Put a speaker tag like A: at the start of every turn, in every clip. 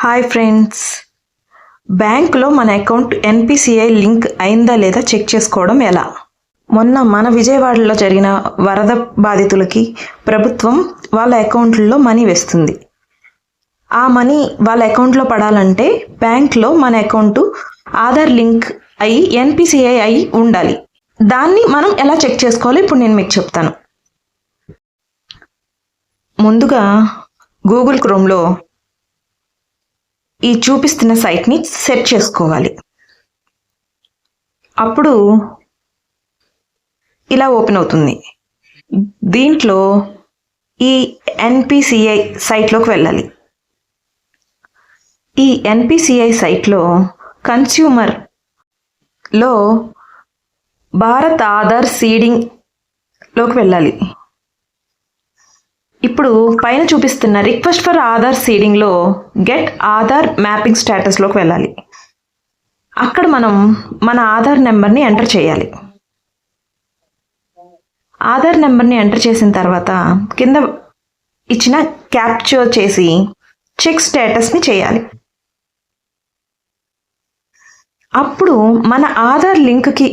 A: Hi friends బ్యాంకులో మన account NPCI link అయిందా లేదా చెక్ చేసుకోవడం ఎలా? మొన్న మన విజయవాడలో జరిగిన వరద బాధితులకి ప్రభుత్వం వాళ్ళ అకౌంట్లో మనీ వేస్తుంది. ఆ మనీ వాళ్ళ అకౌంట్లో పడాలంటే బ్యాంక్లో మన అకౌంట్ ఆధార్ లింక్ అయి ఎన్పిసిఐ అయి ఉండాలి. దాన్ని మనం ఎలా చెక్ చేసుకోవాలో ఇప్పుడు నేను మీకు చెప్తాను. ముందుగా గూగుల్ క్రోమ్లో ఈ చూపిస్తున్న సైట్ని సెట్ చేసుకోవాలి. అప్పుడు ఇలా ఓపెన్ అవుతుంది. దీంట్లో ఈ ఎన్పిసిఐ సైట్లోకి వెళ్ళాలి. ఈ ఎన్పిసిఐ సైట్లో కన్స్యూమర్లో భారత్ ఆధార్ సీడింగ్లోకి వెళ్ళాలి. ఇప్పుడు పైన చూపిస్తున్న రిక్వెస్ట్ ఫర్ ఆధార్ సీడింగ్లో గెట్ ఆధార్ మ్యాపింగ్ స్టేటస్లోకి వెళ్ళాలి. అక్కడ మనం మన ఆధార్ నెంబర్ని ఎంటర్ చేయాలి. ఆధార్ నెంబర్ని ఎంటర్ చేసిన తర్వాత కింద ఇచ్చిన క్యాప్చర్ చేసి చెక్ స్టేటస్ని చేయాలి. అప్పుడు మన ఆధార్ లింక్కి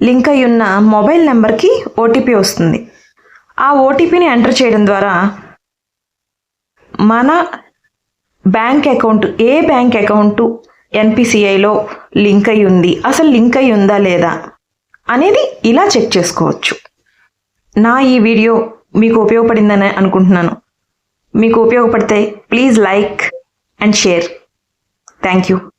A: లింక్ అయి ఉన్న మొబైల్ నెంబర్కి ఓటీపీ వస్తుంది. ఆ ఓటీపీని ఎంటర్ చేయడం ద్వారా మన బ్యాంక్ అకౌంట్ ఏ బ్యాంక్ అకౌంట్ ఎన్పిసిఐలో లింక్ అయి ఉంది అసలు లింక్ అయి ఉందా లేదా అనేది ఇలా చెక్ చేసుకోవచ్చు. నా ఈ వీడియో మీకు ఉపయోగపడిందని అనుకుంటున్నాను. మీకు ఉపయోగపడితే please like and share. Thank you.